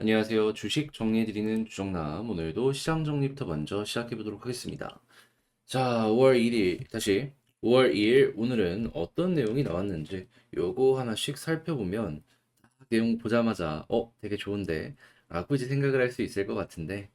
안녕하세요. 주식 정리해드리는 주정남. 오늘도 시장 정리부터 먼저 시작해보도록 하겠습니다. 자, 5월 1일, 다시 5월 2일, 오늘은 어떤 내용이 나왔는지 요거 하나씩 살펴보면 딱 내용 보자마자 어, 되게 좋은데 라고 이제 생각을 할 수 있을 것 같은데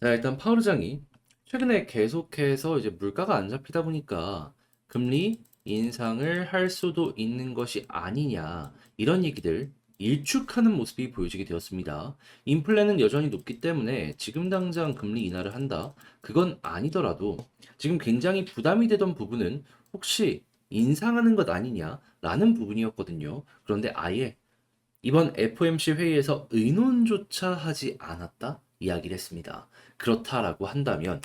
자, 일단 파우르장이 최근에 계속해서 이제 물가가 안 잡히다 보니까 금리 인상을 할 수도 있는 것이 아니냐 이런 얘기들 일축하는 모습이 보여지게 되었습니다. 인플레는 여전히 높기 때문에 지금 당장 금리 인하를 한다. 그건 아니더라도 지금 굉장히 부담이 되던 부분은 혹시 인상하는 것 아니냐라는 부분이었거든요. 그런데 아예 이번 FOMC 회의에서 의논조차 하지 않았다 이야기를 했습니다. 그렇다라고 한다면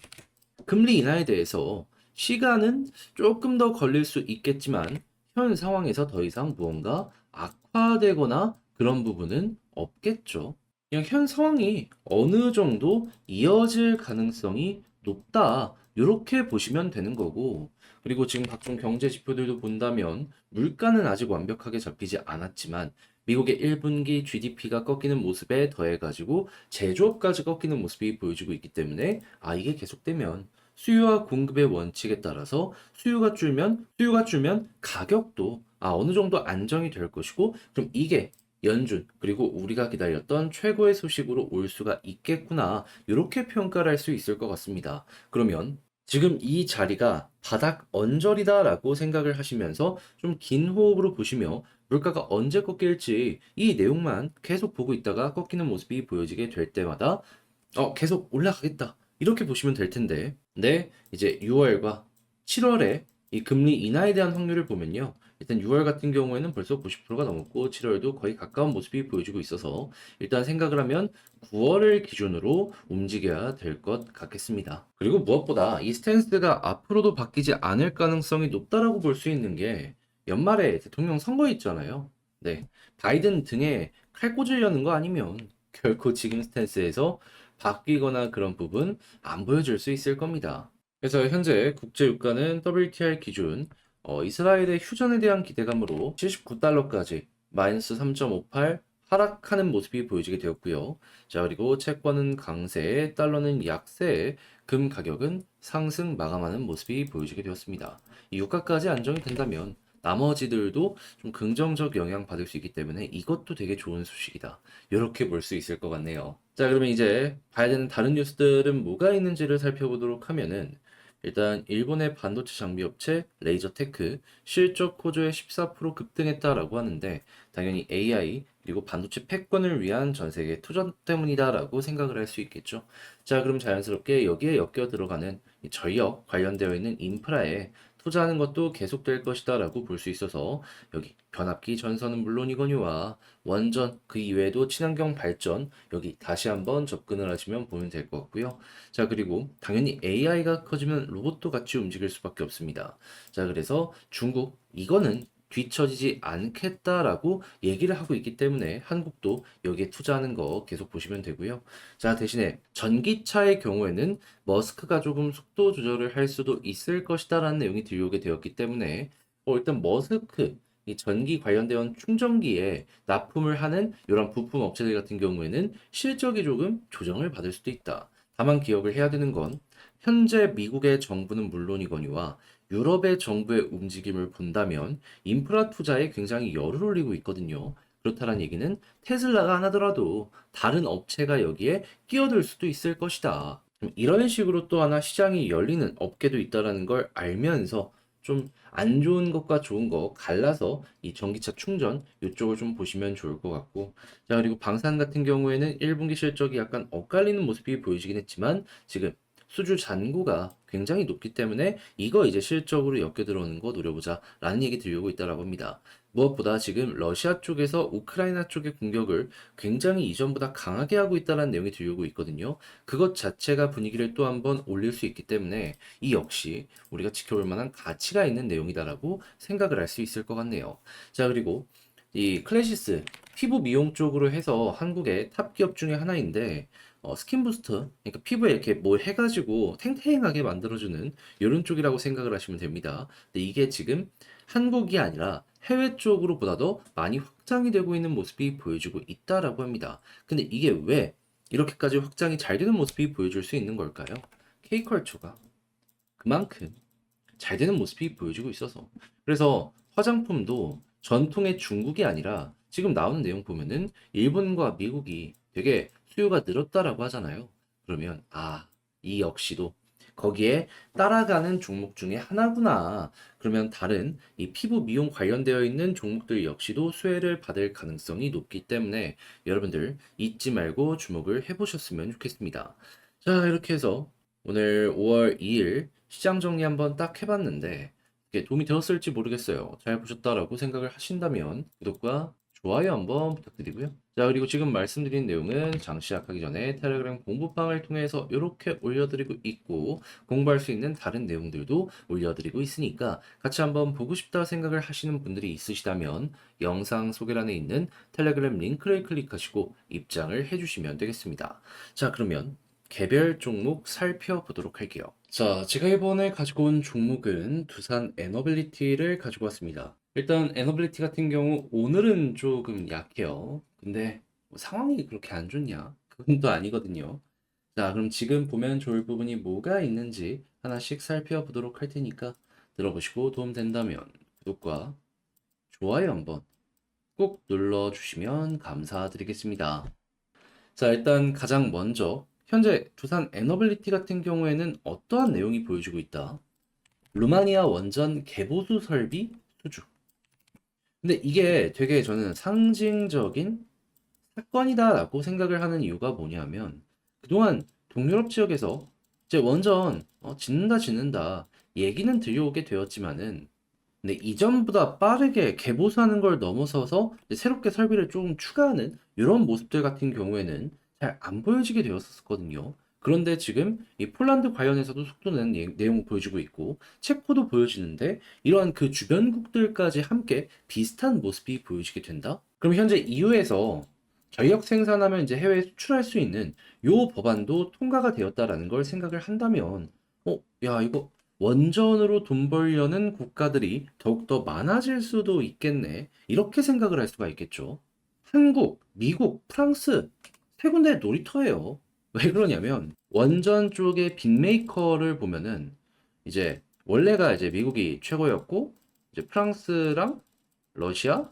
금리 인하에 대해서 시간은 조금 더 걸릴 수 있겠지만 현 상황에서 더 이상 무언가 악화되거나 그런 부분은 없겠죠. 그냥 현 상황이 어느 정도 이어질 가능성이 높다. 이렇게 보시면 되는 거고, 그리고 지금 각종 경제 지표들도 본다면 물가는 아직 완벽하게 잡히지 않았지만 미국의 1분기 GDP가 꺾이는 모습에 더해가지고 제조업까지 꺾이는 모습이 보여지고 있기 때문에 아, 이게 계속되면 수요와 공급의 원칙에 따라서 수요가 줄면 수요가 줄면 가격도 아, 어느 정도 안정이 될 것이고 그럼 이게 연준 그리고 우리가 기다렸던 최고의 소식으로 올 수가 있겠구나. 이렇게 평가를 할 수 있을 것 같습니다. 그러면 지금 이 자리가 바닥 언저리다라고 생각을 하시면서 좀 긴 호흡으로 보시며 물가가 언제 꺾일지 이 내용만 계속 보고 있다가 꺾이는 모습이 보여지게 될 때마다 어 계속 올라가겠다. 이렇게 보시면 될 텐데. 네 이제 6월과 7월에 이 금리 인하에 대한 확률을 보면요 일단 6월 같은 경우에는 벌써 90%가 넘었고 7월도 거의 가까운 모습이 보여지고 있어서 일단 생각을 하면 9월을 기준으로 움직여야 될 것 같겠습니다. 그리고 무엇보다 이 스탠스가 앞으로도 바뀌지 않을 가능성이 높다라고 볼 수 있는 게 연말에 대통령 선거 있잖아요. 네. 바이든 등에 칼 꽂으려는 거 아니면 결코 지금 스탠스에서 바뀌거나 그런 부분 안 보여줄 수 있을 겁니다. 그래서 현재 국제 유가는 WTI 기준 어, 이스라엘의 휴전에 대한 기대감으로 79달러까지 마이너스 3.58 하락하는 모습이 보여지게 되었고요. 자, 그리고 채권은 강세, 달러는 약세, 금 가격은 상승 마감하는 모습이 보여지게 되었습니다. 이 유가까지 안정이 된다면 나머지들도 좀 긍정적 영향 받을 수 있기 때문에 이것도 되게 좋은 소식이다. 이렇게 볼 수 있을 것 같네요. 자, 그러면 이제 봐야 되는 다른 뉴스들은 뭐가 있는지를 살펴보도록 하면은 일단 일본의 반도체 장비 업체 레이저테크 실적 호조에 14% 급등했다라고 하는데 당연히 AI 그리고 반도체 패권을 위한 전 세계 투자 때문이다라고 생각을 할 수 있겠죠. 자, 그럼 자연스럽게 여기에 엮여 들어가는 이 전력 관련되어 있는 인프라에 투자하는 것도 계속될 것이다 라고 볼 수 있어서 여기 변압기 전선은 물론이거니와 원전 그 이외에도 친환경 발전 여기 다시 한번 접근을 하시면 보면 될 것 같고요. 자 그리고 당연히 AI가 커지면 로봇도 같이 움직일 수밖에 없습니다. 자 그래서 중국 이거는 뒤처지지 않겠다라고 얘기를 하고 있기 때문에 한국도 여기에 투자하는 거 계속 보시면 되고요. 자, 대신에 전기차의 경우에는 머스크가 조금 속도 조절을 할 수도 있을 것이다라는 내용이 들려오게 되었기 때문에 어, 일단 머스크 이 전기 관련된 충전기에 납품을 하는 이런 부품 업체들 같은 경우에는 실적이 조금 조정을 받을 수도 있다. 다만 기억을 해야 되는 건 현재 미국의 정부는 물론이거니와 유럽의 정부의 움직임을 본다면 인프라 투자에 굉장히 열을 올리고 있거든요. 그렇다는 얘기는 테슬라가 안 하더라도 다른 업체가 여기에 끼어들 수도 있을 것이다. 좀 이런 식으로 또 하나 시장이 열리는 업계도 있다라는 걸 알면서 좀 안 좋은 것과 좋은 거 갈라서 이 전기차 충전 이쪽을 좀 보시면 좋을 것 같고 자 그리고 방산 같은 경우에는 1분기 실적이 약간 엇갈리는 모습이 보여지긴 했지만 지금 수주 잔고가 굉장히 높기 때문에 이거 이제 실적으로 엮여 들어오는 거 노려보자 라는 얘기 들려오고 있다라고 합니다. 무엇보다 지금 러시아 쪽에서 우크라이나 쪽의 공격을 굉장히 이전보다 강하게 하고 있다는 내용이 들려오고 있거든요. 그것 자체가 분위기를 또 한번 올릴 수 있기 때문에 이 역시 우리가 지켜볼 만한 가치가 있는 내용이다라고 생각을 할 수 있을 것 같네요. 자, 그리고 이 클래시스 피부 미용 쪽으로 해서 한국의 탑 기업 중에 하나인데 어, 스킨 부스터 그러니까 피부에 이렇게 뭐 해가지고 탱탱하게 만들어주는 이런 쪽이라고 생각을 하시면 됩니다. 근데 이게 지금 한국이 아니라 해외 쪽으로 보다 더 많이 확장이 되고 있는 모습이 보여지고 있다라고 합니다. 근데 이게 왜 이렇게까지 확장이 잘 되는 모습이 보여줄 수 있는 걸까요? K컬처가 그만큼 잘 되는 모습이 보여지고 있어서 그래서 화장품도 전통의 중국이 아니라 지금 나오는 내용 보면은 일본과 미국이 되게 수요가 늘었다라고 하잖아요. 그러면 아, 이 역시도 거기에 따라가는 종목 중에 하나구나. 그러면 다른 이 피부 미용 관련되어 있는 종목들 역시도 수혜를 받을 가능성이 높기 때문에 여러분들 잊지 말고 주목을 해보셨으면 좋겠습니다. 자, 이렇게 해서 오늘 5월 2일 시장 정리 한번 딱 해봤는데 도움이 되었을지 모르겠어요. 잘 보셨다라고 생각을 하신다면 구독과 좋아요 한번 부탁드리고요. 자, 그리고 지금 말씀드린 내용은 장 시작하기 전에 텔레그램 공부방을 통해서 이렇게 올려드리고 있고 공부할 수 있는 다른 내용들도 올려드리고 있으니까 같이 한번 보고 싶다 생각을 하시는 분들이 있으시다면 영상 소개란에 있는 텔레그램 링크를 클릭하시고 입장을 해주시면 되겠습니다. 자, 그러면 개별 종목 살펴보도록 할게요. 자, 제가 이번에 가지고 온 종목은 두산 에너빌리티를 가지고 왔습니다. 일단 에너빌리티 같은 경우 오늘은 조금 약해요. 근데 뭐 상황이 그렇게 안 좋냐? 그건 또 아니거든요. 자, 그럼 지금 보면 좋을 부분이 뭐가 있는지 하나씩 살펴보도록 할 테니까 들어보시고 도움 된다면 구독과 좋아요 한번 꼭 눌러주시면 감사드리겠습니다. 자, 일단 가장 먼저 현재 두산 에너빌리티 같은 경우에는 어떠한 내용이 보여지고 있다? 루마니아 원전 개보수 설비 수주. 근데 이게 되게 저는 상징적인 사건이다라고 생각을 하는 이유가 뭐냐면 그동안 동유럽 지역에서 이제 원전 어, 짓는다 짓는다 얘기는 들려오게 되었지만은 근데 이전보다 빠르게 개보수하는 걸 넘어서서 새롭게 설비를 조금 추가하는 이런 모습들 같은 경우에는 잘 안 보여지게 되었었거든요. 그런데 지금 이 폴란드 관련해서도 속도 내는 예- 내용 보여지고 있고 체코도 보여지는데 이러한 그 주변국들까지 함께 비슷한 모습이 보여지게 된다? 그럼 현재 EU에서 전력 생산하면 이제 해외에 수출할 수 있는 요 법안도 통과가 되었다라는 걸 생각을 한다면 어, 야, 이거 원전으로 돈 벌려는 국가들이 더욱더 많아질 수도 있겠네. 이렇게 생각을 할 수가 있겠죠. 한국, 미국, 프랑스 세 군데 놀이터예요. 왜 그러냐면 원전 쪽의 빅메이커를 보면은 이제 원래가 이제 미국이 최고였고 이제 프랑스랑 러시아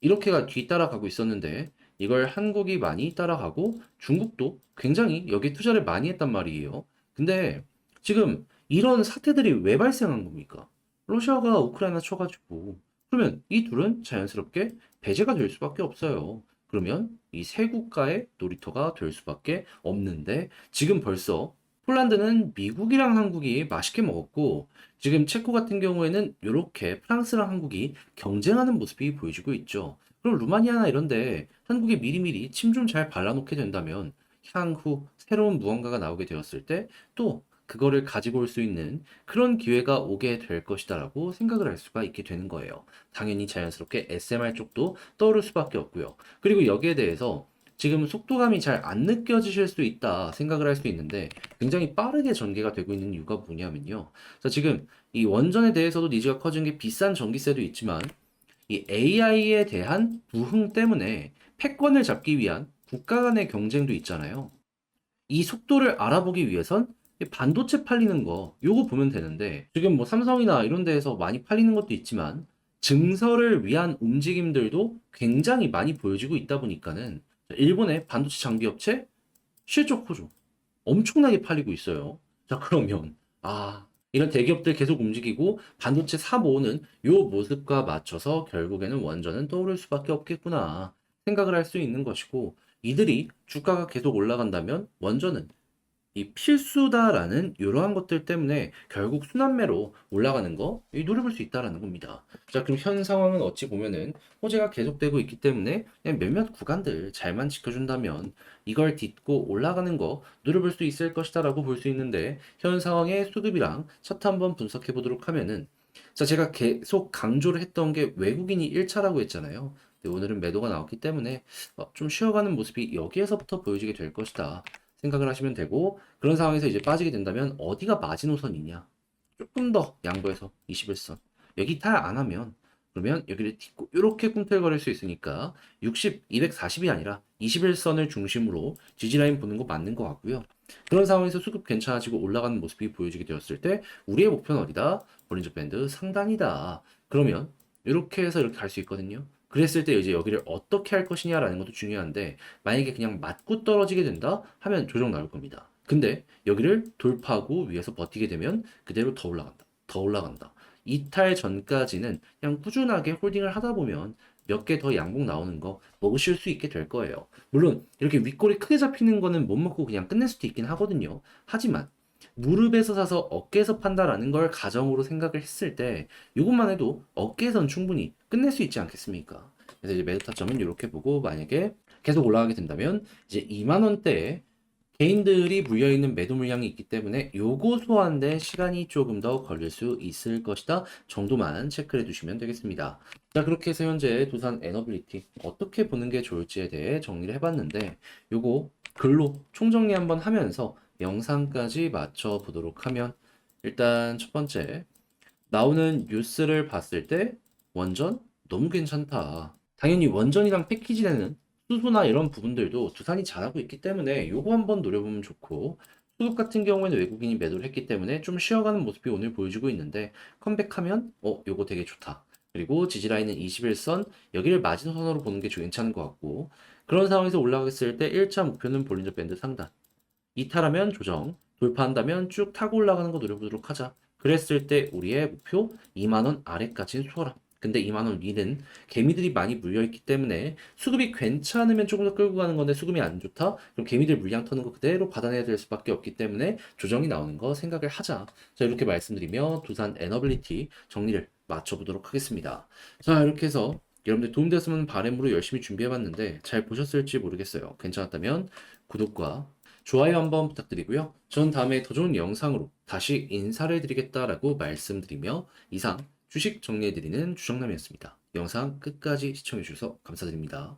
이렇게가 뒤따라가고 있었는데 이걸 한국이 많이 따라가고 중국도 굉장히 여기 투자를 많이 했단 말이에요. 근데 지금 이런 사태들이 왜 발생한 겁니까? 러시아가 우크라이나 쳐가지고 그러면 이 둘은 자연스럽게 배제가 될 수밖에 없어요. 그러면 이 세 국가의 놀이터가 될 수밖에 없는데 지금 벌써 폴란드는 미국이랑 한국이 맛있게 먹었고 지금 체코 같은 경우에는 이렇게 프랑스랑 한국이 경쟁하는 모습이 보여지고 있죠. 그럼 루마니아나 이런데 한국이 미리미리 침 좀 잘 발라놓게 된다면 향후 새로운 무언가가 나오게 되었을 때 또 그거를 가지고 올 수 있는 그런 기회가 오게 될 것이다라고 생각을 할 수가 있게 되는 거예요. 당연히 자연스럽게 SMR 쪽도 떠오를 수밖에 없고요. 그리고 여기에 대해서 지금 속도감이 잘 안 느껴지실 수 있다 생각을 할 수 있는데 굉장히 빠르게 전개가 되고 있는 이유가 뭐냐면요. 자, 지금 이 원전에 대해서도 니즈가 커진 게 비싼 전기세도 있지만 이 AI에 대한 부흥 때문에 패권을 잡기 위한 국가 간의 경쟁도 있잖아요. 이 속도를 알아보기 위해선 이 반도체 팔리는 거 요거 보면 되는데 지금 뭐 삼성이나 이런 데에서 많이 팔리는 것도 있지만 증설을 위한 움직임들도 굉장히 많이 보여지고 있다 보니까는 일본의 반도체 장비 업체 실적 호조 엄청나게 팔리고 있어요. 자, 그러면 아, 이런 대기업들 계속 움직이고 반도체 사 모으는 요 모습과 맞춰서 결국에는 원전은 떠오를 수밖에 없겠구나 생각을 할 수 있는 것이고 이들이 주가가 계속 올라간다면 원전은 이 필수다라는 이러한 것들 때문에 결국 순환매로 올라가는 거이 노려볼 수 있다라는 겁니다. 자, 그럼 현 상황은 어찌 보면은 호재가 계속되고 있기 때문에 그냥 몇몇 구간들 잘만 지켜준다면 이걸 딛고 올라가는 거 노려볼 수 있을 것이다라고 볼 수 있는데 현 상황의 수급이랑 차트 한번 분석해 보도록 하면은 자, 제가 계속 강조를 했던 게 외국인이 1차라고 했잖아요. 오늘은 매도가 나왔기 때문에 어, 좀 쉬어가는 모습이 여기에서부터 보여지게 될 것이다. 생각을 하시면 되고 그런 상황에서 이제 빠지게 된다면 어디가 마지노선이냐 조금 더 양보해서 21선 여기 이탈 안 하면 그러면 여기를 딛고 이렇게 꿈틀거릴 수 있으니까 60, 240이 아니라 21선을 중심으로 지지라인 보는 거 맞는 것 같고요. 그런 상황에서 수급 괜찮아지고 올라가는 모습이 보여지게 되었을 때 우리의 목표는 어디다? 볼린저 밴드 상단이다. 그러면 이렇게 해서 이렇게 갈 수 있거든요. 그랬을 때 이제 여기를 어떻게 할 것이냐라는 것도 중요한데 만약에 그냥 맞고 떨어지게 된다 하면 조정 나올 겁니다. 근데 여기를 돌파하고 위에서 버티게 되면 그대로 더 올라간다. 더 올라간다. 이탈 전까지는 그냥 꾸준하게 홀딩을 하다 보면 몇 개 더 양봉 나오는 거 먹으실 수 있게 될 거예요. 물론 이렇게 윗골이 크게 잡히는 거는 못 먹고 그냥 끝낼 수도 있긴 하거든요. 하지만 무릎에서 사서 어깨에서 판다라는 걸 가정으로 생각을 했을 때 이것만 해도 어깨에선 충분히 끝낼 수 있지 않겠습니까? 그래서 이제 매도 타점은 이렇게 보고 만약에 계속 올라가게 된다면 이제 2만 원대에 개인들이 물려있는 매도 물량이 있기 때문에 요거 소화하는데 시간이 조금 더 걸릴 수 있을 것이다 정도만 체크를 해두시면 되겠습니다. 자 그렇게 해서 현재 두산 에너빌리티 어떻게 보는 게 좋을지에 대해 정리를 해봤는데 요거 글로 총정리 한번 하면서 영상까지 맞춰 보도록 하면 일단 첫 번째 나오는 뉴스를 봤을 때 원전 너무 괜찮다. 당연히 원전이랑 패키지되는 수소나 이런 부분들도 두산이 잘하고 있기 때문에 요거 한번 노려보면 좋고 수급 같은 경우에는 외국인이 매도를 했기 때문에 좀 쉬어가는 모습이 오늘 보여주고 있는데 컴백하면 어 요거 되게 좋다. 그리고 지지라인은 21선 여기를 마지노선으로 보는 게 괜찮은 것 같고 그런 상황에서 올라가겠을 때 1차 목표는 볼린저 밴드 상단 이탈하면 조정 돌파한다면 쭉 타고 올라가는 거 노려보도록 하자. 그랬을 때 우리의 목표 2만원 아래까지는 수월함. 근데 2만원 위는 개미들이 많이 물려있기 때문에 수급이 괜찮으면 조금 더 끌고 가는 건데 수급이 안 좋다? 그럼 개미들 물량 터는 거 그대로 받아내야 될 수밖에 없기 때문에 조정이 나오는 거 생각을 하자. 자, 이렇게 말씀드리며 두산 에너빌리티 정리를 맞춰보도록 하겠습니다. 자, 이렇게 해서 여러분들 도움되었으면 바램으로 열심히 준비해봤는데 잘 보셨을지 모르겠어요. 괜찮았다면 구독과 좋아요 한번 부탁드리고요. 전 다음에 더 좋은 영상으로 다시 인사를 드리겠다라고 말씀드리며 이상 주식 정리해드리는 주정남이었습니다. 영상 끝까지 시청해주셔서 감사드립니다.